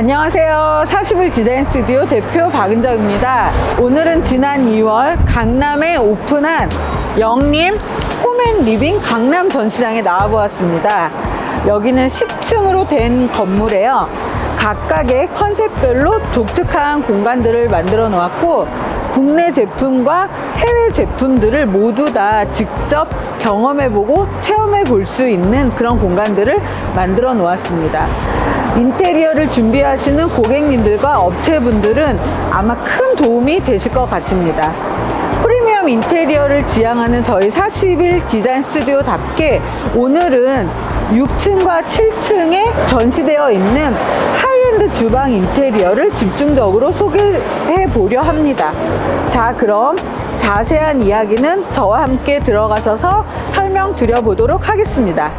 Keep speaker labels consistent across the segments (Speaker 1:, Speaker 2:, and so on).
Speaker 1: 안녕하세요. 40일 디자인 스튜디오 대표 박은정입니다. 오늘은 지난 2월 강남에 오픈한 영림 홈앤 리빙 강남 전시장에 나와보았습니다. 여기는 10층으로 된 건물에요. 각각의 컨셉별로 독특한 공간들을 만들어 놓았고 국내 제품과 해외 제품들을 모두 다 직접 경험해보고 체험해 볼 수 있는 그런 공간들을 만들어 놓았습니다. 인테리어를 준비하시는 고객님들과 업체분들은 아마 큰 도움이 되실 것 같습니다. 프리미엄 인테리어를 지향하는 저희 40일 디자인 스튜디오답게 오늘은 6층과 7층에 전시되어 있는 하이엔드 주방 인테리어를 집중적으로 소개해 보려 합니다. 자, 그럼 자세한 이야기는 저와 함께 들어가셔서 설명 드려 보도록 하겠습니다.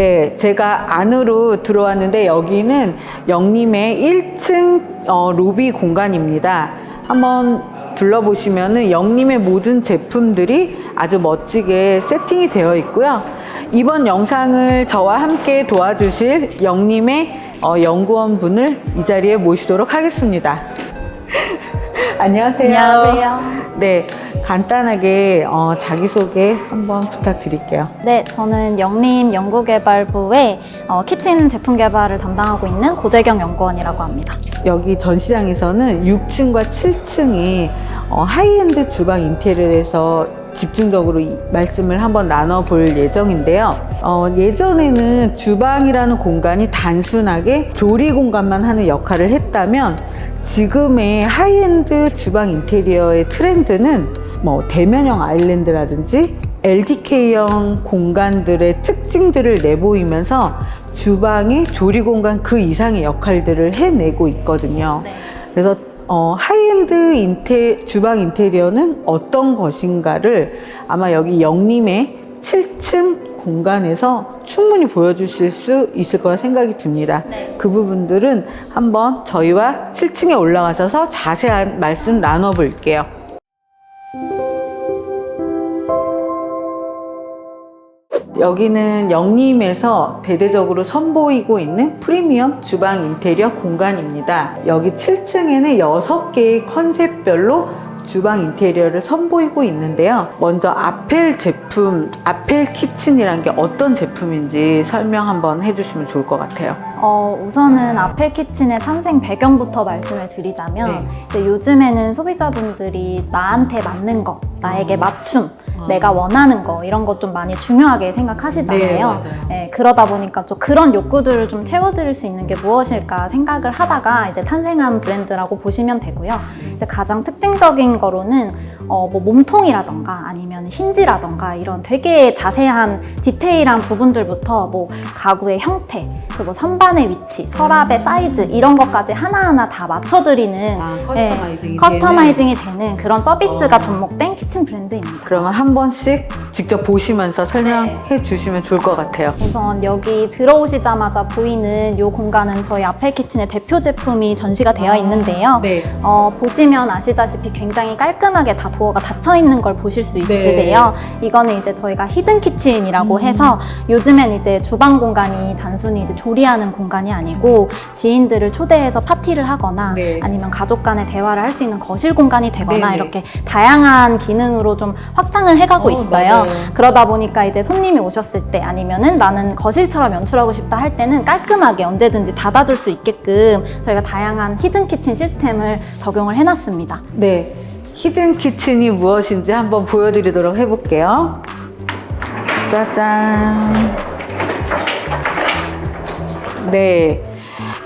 Speaker 1: 네, 제가 안으로 들어왔는데 여기는 영림의 1층 어, 로비 공간입니다. 한번 둘러보시면은 영림의 모든 제품들이 아주 멋지게 세팅이 되어 있고요. 이번 영상을 저와 함께 도와주실 영림의 어, 연구원 분을 이 자리에 모시도록 하겠습니다. 안녕하세요.
Speaker 2: 안녕하세요.
Speaker 1: 네, 간단하게 어, 자기소개 한번 부탁드릴게요.
Speaker 2: 네, 저는 영림 연구개발부의 어, 키친 제품 개발을 담당하고 있는 고재경 연구원이라고 합니다.
Speaker 1: 여기 전시장에서는 6층과 7층이 어, 하이엔드 주방 인테리어에서 집중적으로 이 말씀을 한번 나눠볼 예정인데요. 어, 예전에는 주방이라는 공간이 단순하게 조리 공간만 하는 역할을 했다면 지금의 하이엔드 주방 인테리어의 트렌드는 뭐 대면형 아일랜드라든지 LDK형 공간들의 특징들을 내보이면서 주방의 조리 공간 그 이상의 역할들을 해내고 있거든요.
Speaker 2: 네.
Speaker 1: 그래서 어, 하이엔드 인테, 주방 인테리어는 어떤 것인가를 아마 여기 영림의 7층 공간에서 충분히 보여주실 수 있을 거라 생각이 듭니다.
Speaker 2: 네.
Speaker 1: 그 부분들은 한번 저희와 7층에 올라가셔서 자세한 말씀 나눠볼게요. 여기는 영림에서 대대적으로 선보이고 있는 프리미엄 주방 인테리어 공간입니다. 여기 7층에는 6개의 컨셉별로 주방 인테리어를 선보이고 있는데요. 먼저 아펠 제품, 아펠 키친이란 게 어떤 제품인지 설명 한번 해주시면 좋을 것 같아요.
Speaker 2: 어, 우선은 아펠 키친의 탄생 배경부터 말씀을 드리자면
Speaker 1: 네.
Speaker 2: 이제 요즘에는 소비자분들이 나한테 맞는 거, 나에게 맞춤,
Speaker 1: 어.
Speaker 2: 내가 원하는 거 이런 거좀 많이 중요하게 생각하시잖아요.
Speaker 1: 네, 맞아요.
Speaker 2: 예, 그러다 보니까 좀 그런 욕구들을 좀 채워드릴 수 있는 게 무엇일까 생각을 하다가 이제 탄생한 브랜드라고 보시면 되고요. 이제 가장 특징적인 거로는 어, 뭐 몸통이라던가 아니면 힌지라던가 이런 되게 자세한 디테일한 부분들부터 뭐 가구의 형태, 그리고 선반의 위치, 서랍의 사이즈 이런 것까지 하나하나 다 맞춰드리는
Speaker 1: 아,
Speaker 2: 예,
Speaker 1: 커스터마이징이
Speaker 2: 커스터마이징이 되는 그런 서비스가
Speaker 1: 어.
Speaker 2: 접목된 키친 브랜드입니다.
Speaker 1: 그러면 한 번씩 직접 보시면서 설명해 주시면 좋을 것 같아요.
Speaker 2: 우선 여기 들어오시자마자 보이는 이 공간은 저희 아펠 키친의 대표 제품이 전시가 되어 있는데요.
Speaker 1: 네.
Speaker 2: 어, 보시면 아시다시피 굉장히 깔끔하게 다 도어가 닫혀 있는 걸 보실 수 있으세요. 이거는 이제 저희가 히든 키친이라고
Speaker 1: 네. 음.
Speaker 2: 해서 요즘엔 이제 주방 공간이 단순히 이제 조 리하는 공간이 아니고 지인들을 초대해서 파티를 하거나
Speaker 1: 네.
Speaker 2: 아니면 가족 간의 대화를 할 수 있는 거실 공간이 되거나
Speaker 1: 네네.
Speaker 2: 이렇게 다양한 기능으로 좀 확장을 해가고
Speaker 1: 어,
Speaker 2: 있어요.
Speaker 1: 맞아요.
Speaker 2: 그러다 보니까 이제 손님이 오셨을 때 아니면은 나는 거실처럼 연출하고 싶다 할 때는 깔끔하게 언제든지 닫아둘 수 있게끔 저희가 다양한 히든 키친 시스템을 적용을 해놨습니다.
Speaker 1: 네. 히든 키친이 무엇인지 한번 보여드리도록 해볼게요. 짜잔. 네.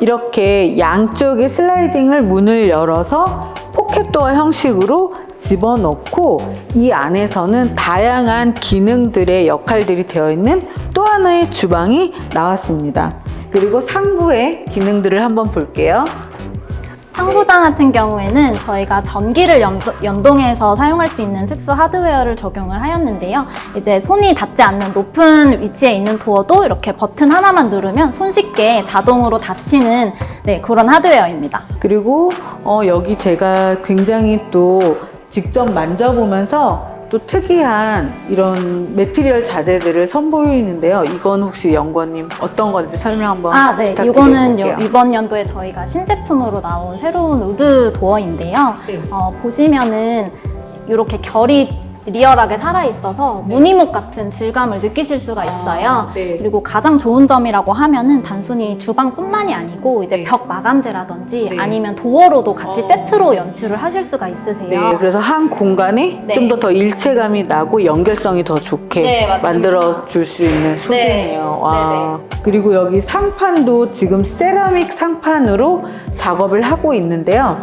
Speaker 1: 이렇게 양쪽에 슬라이딩을 문을 열어서 포켓도어 형식으로 집어넣고 이 안에서는 다양한 기능들의 역할들이 되어 있는 또 하나의 주방이 나왔습니다. 그리고 상부의 기능들을 한번 볼게요.
Speaker 2: 상부장 같은 경우에는 저희가 전기를 연동, 해서 사용할 수 있는 특수 하드웨어를 적용을 하였는데요. 이제 손이 닿지 않는 높은 위치에 있는 도어도 이렇게 버튼 하나만 누르면 손쉽게 자동으로 닫히는 네, 그런 하드웨어입니다.
Speaker 1: 그리고 어, 여기 제가 굉장히 또 직접 만져보면서 또 특이한 이런 매트리얼 자재들을 선보이는데요. 이건 혹시 연구원님 어떤 건지 설명 한번
Speaker 2: 아, 네. 이거는 요- 이번 연도에 저희가 신제품으로 나온 새로운 우드 도어인데요.
Speaker 1: 네.
Speaker 2: 어, 보시면은 이렇게 결이 리얼하게 살아있어서 무늬목 같은 질감을 느끼실 수가 있어요.
Speaker 1: 네.
Speaker 2: 그리고 가장 좋은 점이라고 하면은 단순히 주방뿐만이 아니고 이제
Speaker 1: 네.
Speaker 2: 벽 마감재라든지
Speaker 1: 네.
Speaker 2: 아니면 도어로도 같이
Speaker 1: 어.
Speaker 2: 세트로 연출을 하실 수가 있으세요.
Speaker 1: 네, 그래서 한 공간에
Speaker 2: 네.
Speaker 1: 좀더 더 일체감이 나고 연결성이 더 좋게
Speaker 2: 네.
Speaker 1: 만들어 줄 수 있는 소재네요.
Speaker 2: 네,
Speaker 1: 와. 그리고 여기 상판도 지금 세라믹 상판으로 작업을 하고 있는데요.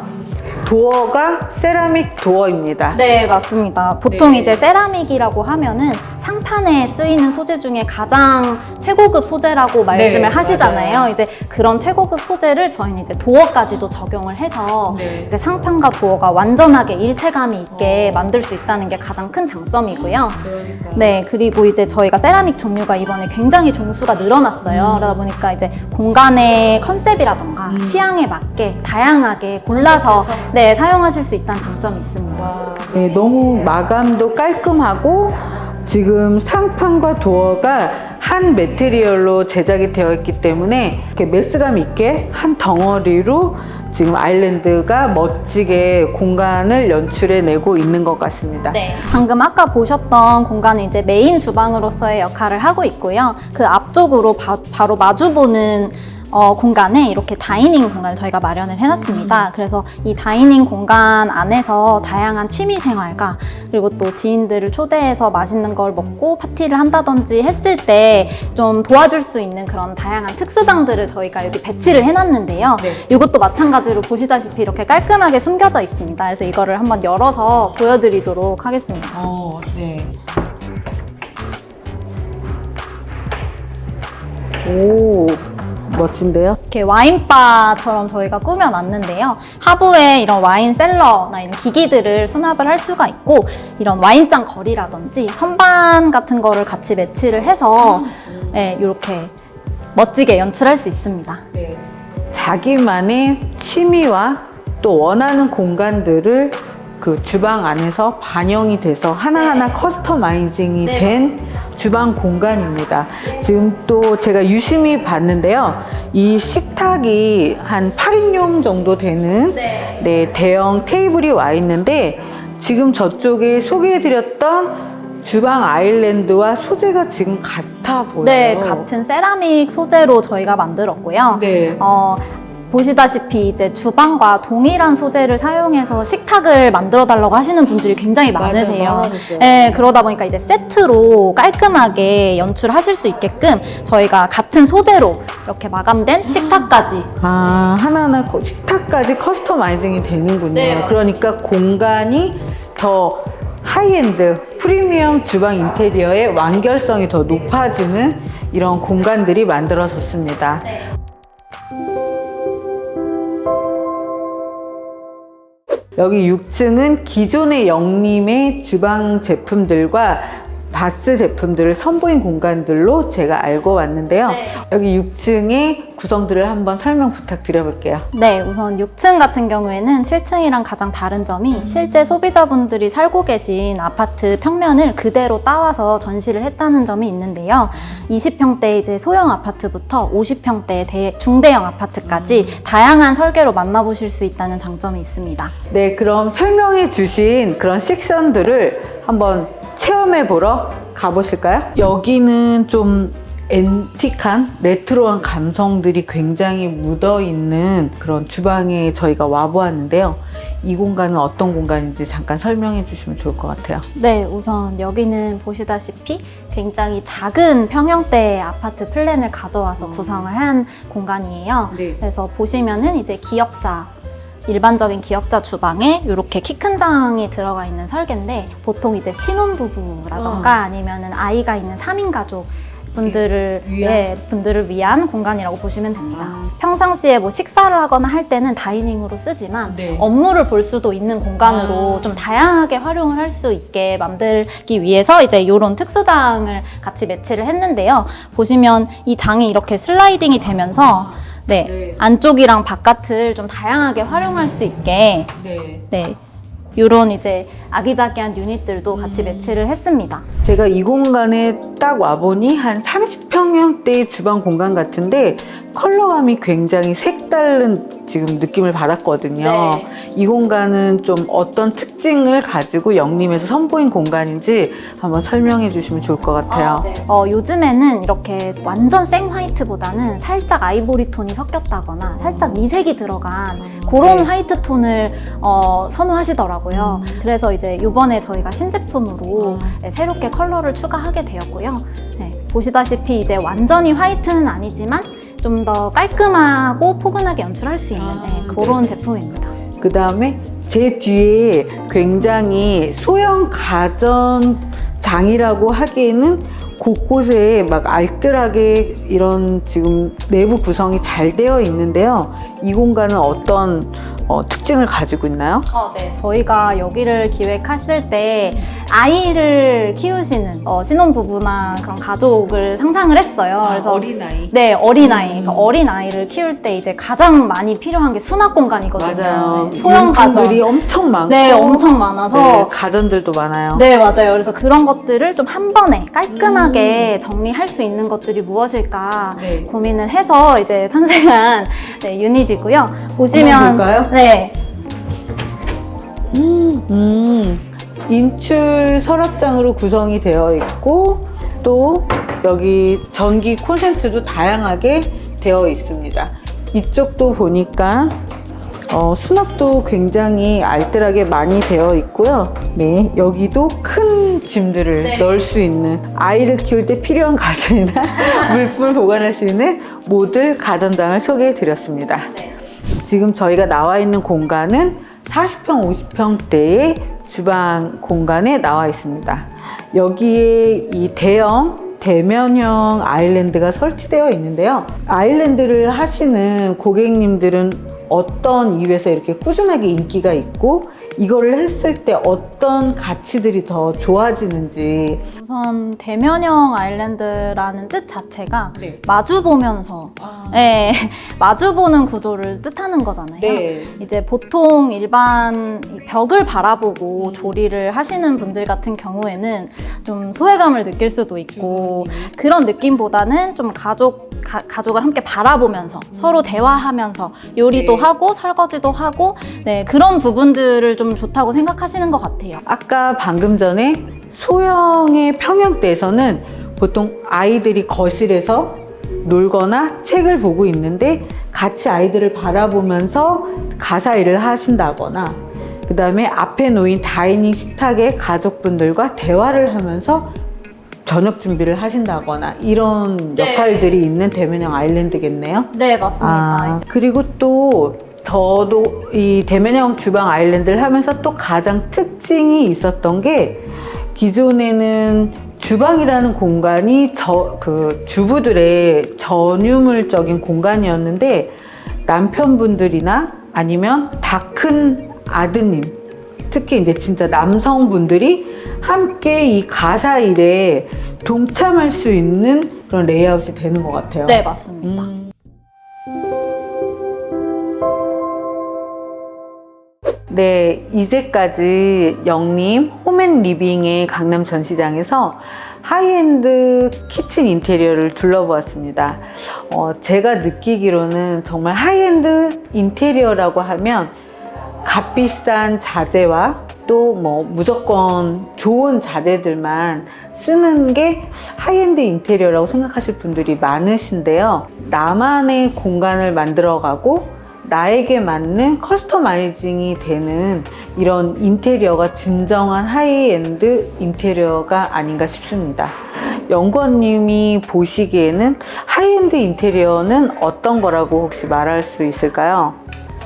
Speaker 1: 도어가 세라믹 도어입니다.
Speaker 2: 네, 맞습니다. 보통
Speaker 1: 네.
Speaker 2: 이제 세라믹이라고 하면은 상판에 쓰이는 소재 중에 가장 최고급 소재라고 말씀을
Speaker 1: 네,
Speaker 2: 하시잖아요.
Speaker 1: 맞아요.
Speaker 2: 이제 그런 최고급 소재를 저희는 이제 도어까지도 적용을 해서
Speaker 1: 네.
Speaker 2: 상판과 도어가 완전하게 일체감이 있게 만들 수 있다는 게 가장 큰 장점이고요.
Speaker 1: 그러니까.
Speaker 2: 네, 그리고 이제 저희가 세라믹 종류가 이번에 굉장히 종수가 늘어났어요. 그러다 보니까 이제 공간의 컨셉이라던가
Speaker 1: 음.
Speaker 2: 취향에 맞게 다양하게 골라서 네, 사용하실 수 있다는 장점이 있습니다.
Speaker 1: 네, 너무 마감도 깔끔하고 지금 상판과 도어가 한 매테리얼로 제작이 되어 있기 때문에 이렇게 메스감 있게 한 덩어리로 지금 아일랜드가 멋지게 공간을 연출해 내고 있는 것 같습니다.
Speaker 2: 네. 방금 아까 보셨던 공간은 이제 메인 주방으로서의 역할을 하고 있고요. 그 앞쪽으로 바, 로 마주보는 어, 공간에 이렇게 다이닝 공간을 저희가 마련을 해놨습니다. 그래서 이 다이닝 공간 안에서 다양한 취미 생활과 그리고 또 지인들을 초대해서 맛있는 걸 먹고 파티를 한다든지 했을 때 좀 도와줄 수 있는 그런 다양한 특수장들을 저희가 여기 배치를 해놨는데요.
Speaker 1: 네.
Speaker 2: 이것도 마찬가지로 보시다시피 이렇게 깔끔하게 숨겨져 있습니다. 그래서 이거를 한번 열어서 보여드리도록 하겠습니다.
Speaker 1: 어, 네. 오, 멋진데요?
Speaker 2: 이렇게 와인바처럼 저희가 꾸며놨는데요. 하부에 이런 와인 셀러나 이런 기기들을 수납을 할 수가 있고 이런 와인잔 거리라든지 선반 같은 거를 같이 매치를 해서 네, 이렇게 멋지게 연출할 수 있습니다.
Speaker 1: 네. 자기만의 취미와 또 원하는 공간들을 그 주방 안에서 반영이 돼서 하나하나 커스터마이징이
Speaker 2: 네.
Speaker 1: 된 주방 공간입니다. 지금 또 제가 유심히 봤는데요. 이 식탁이 한 8인용 정도 되는
Speaker 2: 네.
Speaker 1: 네, 대형 테이블이 와 있는데 지금 저쪽에 소개해드렸던 주방 아일랜드와 소재가 지금 같아 보여요.
Speaker 2: 네, 같은 세라믹 소재로 저희가 만들었고요.
Speaker 1: 네.
Speaker 2: 어, 보시다시피 이제 주방과 동일한 소재를 사용해서 식탁을 만들어 달라고 하시는 분들이 굉장히 많으세요.
Speaker 1: 맞아요, 많아졌어요.
Speaker 2: 네, 그러다 보니까 이제 세트로 깔끔하게 연출하실 수 있게끔 저희가 같은 소재로 이렇게 마감된 식탁까지
Speaker 1: 아, 하나하나 거- 식탁까지 커스터마이징이 되는군요.
Speaker 2: 네.
Speaker 1: 그러니까 공간이 더 하이엔드 프리미엄 주방 인테리어의 완결성이 더 높아지는 이런 공간들이 만들어졌습니다. 여기 6층은 기존의 영림의 주방 제품들과 바스 제품들을 선보인 공간들로 제가 알고 왔는데요.
Speaker 2: 네.
Speaker 1: 여기 6층의 구성들을 한번 설명 부탁드려볼게요.
Speaker 2: 네, 우선 6층 같은 경우에는 7층이랑 가장 다른 점이 실제 소비자분들이 살고 계신 아파트 평면을 그대로 따와서 전시를 했다는 점이 있는데요. 20평대 이제 소형 아파트부터 50평대 대, 중대형 아파트까지 다양한 설계로 만나보실 수 있다는 장점이 있습니다.
Speaker 1: 네, 그럼 설명해 주신 그런 섹션들을 한번 체험해 보러 가보실까요? 여기는 좀 앤틱한 레트로한 감성들이 굉장히 묻어 있는 그런 주방에 저희가 와 보았는데요. 이 공간은 어떤 공간인지 잠깐 설명해 주시면 좋을 것 같아요.
Speaker 2: 네, 우선 여기는 보시다시피 굉장히 작은 평형대의 아파트 플랜을 가져와서 구성을 한 공간이에요.
Speaker 1: 네.
Speaker 2: 그래서 보시면은 이제 기역자 일반적인 기역자 주방에 이렇게 키 큰 장이 들어가 있는 설계인데 보통 이제 신혼부부라던가
Speaker 1: 어.
Speaker 2: 아니면은 아이가 있는 3인 가족 분들을
Speaker 1: 위한?
Speaker 2: 예, 분들을 위한 공간이라고 보시면 됩니다.
Speaker 1: 아.
Speaker 2: 평상시에 뭐 식사를 하거나 할 때는 다이닝으로 쓰지만
Speaker 1: 네.
Speaker 2: 업무를 볼 수도 있는 공간으로
Speaker 1: 아.
Speaker 2: 좀 다양하게 활용을 할 수 있게 만들기 위해서 이제 이런 특수장을 같이 매치를 했는데요. 보시면 이 장이 이렇게 슬라이딩이 되면서 네,
Speaker 1: 네.
Speaker 2: 안쪽이랑 바깥을 좀 다양하게 활용할 수 있게
Speaker 1: 네.
Speaker 2: 네. 요런 이제 아기자기한 유닛들도 같이
Speaker 1: 음.
Speaker 2: 매치를 했습니다.
Speaker 1: 제가 이 공간에 딱 와보니 한 30평형대의 주방 공간 같은데 컬러감이 굉장히 색다른 지금 느낌을 받았거든요.
Speaker 2: 네.
Speaker 1: 이 공간은 좀 어떤 특징을 가지고 영림에서 선보인 공간인지 한번 설명해 주시면 좋을 것 같아요.
Speaker 2: 어, 요즘에는 이렇게 완전 생 화이트보다는 살짝 아이보리 톤이 섞였다거나 살짝 미색이 들어간 그런
Speaker 1: 네.
Speaker 2: 화이트 톤을 어, 선호하시더라고요.
Speaker 1: 음.
Speaker 2: 그래서 이제 이번에 저희가 신제품으로
Speaker 1: 아.
Speaker 2: 네, 새롭게 컬러를 추가하게 되었고요. 네, 보시다시피 이제 완전히 화이트는 아니지만 좀 더 깔끔하고 포근하게 연출할 수 있는
Speaker 1: 아,
Speaker 2: 네, 그런
Speaker 1: 네.
Speaker 2: 제품입니다.
Speaker 1: 그 다음에 제 뒤에 굉장히 소형 가전장이라고 하기에는 곳곳에 막 알뜰하게 이런 지금 내부 구성이 잘 되어 있는데요. 이 공간은 어떤 어, 특징을 가지고 있나요?
Speaker 2: 어, 네. 저희가 여기를 기획했을 때 아이를 키우시는 어, 신혼부부나 그런 가족을 상상을 했어요. 그래서
Speaker 1: 어린아이.
Speaker 2: 네, 어린아이.
Speaker 1: 음.
Speaker 2: 그러니까 어린아이를 키울 때 이제 가장 많이 필요한 게 수납 공간이거든요.
Speaker 1: 맞아요.
Speaker 2: 네, 소형
Speaker 1: 용품들이
Speaker 2: 가전.
Speaker 1: 엄청 많고.
Speaker 2: 네, 엄청 많아서
Speaker 1: 네, 가전들도 많아요.
Speaker 2: 네, 맞아요. 그래서 그런 것들을 좀 한 번에 깔끔하게 정리할 수 있는 것들이 무엇일까
Speaker 1: 음. 네.
Speaker 2: 고민을 해서 이제 탄생한 네, 유닛이고요. 보시면
Speaker 1: 볼까요?
Speaker 2: 네,
Speaker 1: 음, 인출 서랍장으로 구성이 되어 있고 또 여기 전기 콘센트도 다양하게 되어 있습니다. 이쪽도 보니까 어, 수납도 굉장히 알뜰하게 많이 되어 있고요. 네, 여기도 큰 짐들을
Speaker 2: 네.
Speaker 1: 넣을 수 있는 아이를 키울 때 필요한 가전이나 물품을 보관할 수 있는 모듈 가전장을 소개해 드렸습니다.
Speaker 2: 네.
Speaker 1: 지금 저희가 나와 있는 공간은 40평, 50평대의 주방 공간에 나와 있습니다. 여기에 이 대형 대면형 아일랜드가 설치되어 있는데요. 아일랜드를 하시는 고객님들은 어떤 이유에서 이렇게 꾸준하게 인기가 있고 이거를 했을 때 어떤 가치들이 더 좋아지는지
Speaker 2: 우선 대면형 아일랜드라는 뜻 자체가
Speaker 1: 네.
Speaker 2: 마주 보면서 네, 마주 보는 구조를 뜻하는 거잖아요.
Speaker 1: 네.
Speaker 2: 이제 보통 일반 이 벽을 바라보고 조리를 하시는 분들 같은 경우에는 좀 소외감을 느낄 수도 있고 그런 느낌보다는 좀 가족 가, 가족을 함께 바라보면서 서로 대화하면서 요리도
Speaker 1: 네.
Speaker 2: 하고 설거지도 하고 네 그런 부분들을 좀 좋다고 생각하시는 것 같아요.
Speaker 1: 아까 방금 전에 소형의 평형대에서는 보통 아이들이 거실에서 놀거나 책을 보고 있는데 같이 아이들을 바라보면서 가사 일을 하신다거나 그 다음에 앞에 놓인 다이닝 식탁에 가족분들과 대화를 하면서 저녁 준비를 하신다거나 이런
Speaker 2: 네.
Speaker 1: 역할들이 있는 대면형 아일랜드겠네요.
Speaker 2: 네 맞습니다.
Speaker 1: 아, 그리고 또 저도 이 대면형 주방 아일랜드를 하면서 또 가장 특징이 있었던 게 기존에는 주방이라는 공간이 저 그 주부들의 전유물적인 공간이었는데 남편분들이나 아니면 다 큰 아드님 특히 이제 진짜 남성분들이 함께 이 가사 일에 동참할 수 있는 그런 레이아웃이 되는 것 같아요.
Speaker 2: 네 맞습니다.
Speaker 1: 음. 네, 이제까지 영림 홈앤리빙의 강남 전시장에서 하이엔드 키친 인테리어를 둘러보았습니다. 어, 제가 느끼기로는 정말 하이엔드 인테리어라고 하면 값비싼 자재와 또 뭐 무조건 좋은 자재들만 쓰는 게 하이엔드 인테리어라고 생각하실 분들이 많으신데요. 나만의 공간을 만들어가고 나에게 맞는 커스터마이징이 되는 이런 인테리어가 진정한 하이엔드 인테리어가 아닌가 싶습니다. 연구원님이 보시기에는 하이엔드 인테리어는 어떤 거라고 혹시 말할 수 있을까요?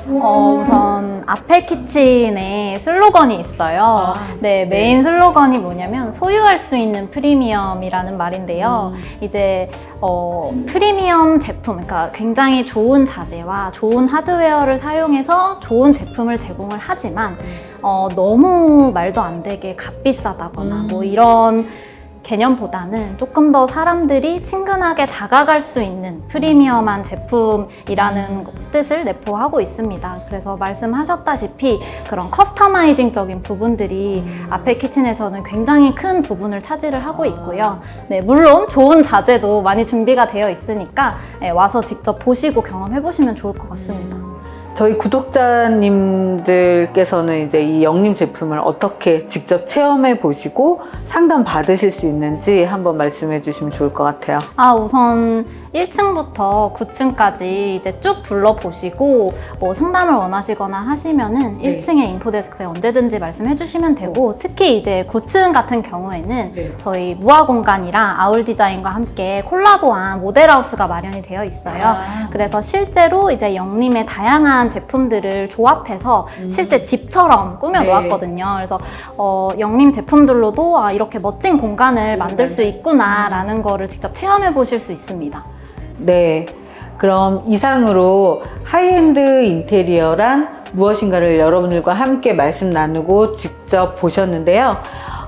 Speaker 2: 어, 우선 아펠 키친의 슬로건이 있어요.
Speaker 1: 아,
Speaker 2: 네, 메인 슬로건이 뭐냐면 소유할 수 있는 프리미엄이라는 말인데요.
Speaker 1: 음.
Speaker 2: 이제 어, 프리미엄 제품, 그러니까 굉장히 좋은 자재와 좋은 하드웨어를 사용해서 좋은 제품을 제공을 하지만 어, 너무 말도 안 되게 값비싸다거나
Speaker 1: 음.
Speaker 2: 뭐 이런 개념보다는 조금 더 사람들이 친근하게 다가갈 수 있는 프리미엄한 제품이라는 뜻을 내포하고 있습니다. 그래서 말씀하셨다시피 그런 커스터마이징적인 부분들이 아펠 키친에서는 굉장히 큰 부분을 차지를 하고 있고요. 네, 물론 좋은 자재도 많이 준비가 되어 있으니까 네, 와서 직접 보시고 경험해 보시면 좋을 것 같습니다.
Speaker 1: 저희 구독자님들께서는 이제 이 영림 제품을 어떻게 직접 체험해 보시고 상담 받으실 수 있는지 한번 말씀해 주시면 좋을 것 같아요.
Speaker 2: 아, 우선 1층부터 9층까지 이제 쭉 둘러보시고 뭐 상담을 원하시거나 하시면은
Speaker 1: 네.
Speaker 2: 1층에 인포데스크에 언제든지 말씀해 주시면 되고 특히 이제 9층 같은 경우에는
Speaker 1: 네.
Speaker 2: 저희 무화 공간이랑 아울 디자인과 함께 콜라보한 모델하우스가 마련이 되어 있어요.
Speaker 1: 아.
Speaker 2: 그래서 실제로 이제 영림의 다양한 제품들을 조합해서
Speaker 1: 음.
Speaker 2: 실제 집처럼 꾸며
Speaker 1: 네.
Speaker 2: 놓았거든요. 그래서 어, 영림 제품들로도 아, 이렇게 멋진 공간을 만들 수 있구나라는 거를 직접 체험해 보실 수 있습니다.
Speaker 1: 네. 그럼 이상으로 하이엔드 인테리어란 무엇인가를 여러분들과 함께 말씀 나누고 직접 보셨는데요.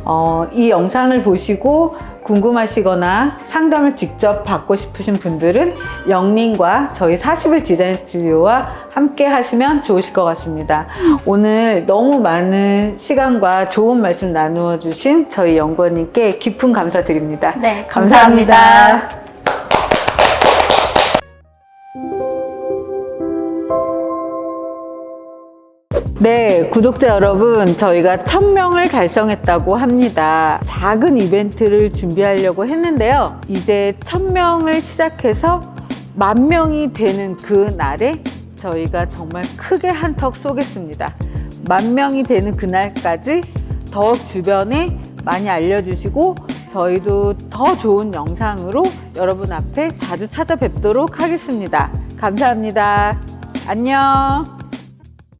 Speaker 1: 어, 이 영상을 보시고 궁금하시거나 상담을 직접 받고 싶으신 분들은 영림과 저희 40일 디자인 스튜디오와 함께 하시면 좋으실 것 같습니다. 오늘 너무 많은 시간과 좋은 말씀 나누어 주신 저희 연구원님께 깊은 감사드립니다.
Speaker 2: 네,
Speaker 1: 감사합니다.
Speaker 2: 감사합니다.
Speaker 1: 네, 구독자 여러분, 저희가 1000명을 달성했다고 합니다. 작은 이벤트를 준비하려고 했는데요. 이제 1000명을 시작해서 만 명이 되는 그 날에 저희가 정말 크게 한턱 쏘겠습니다. 만 명이 되는 그날까지 더욱 주변에 많이 알려주시고 저희도 더 좋은 영상으로 여러분 앞에 자주 찾아뵙도록 하겠습니다. 감사합니다. 안녕.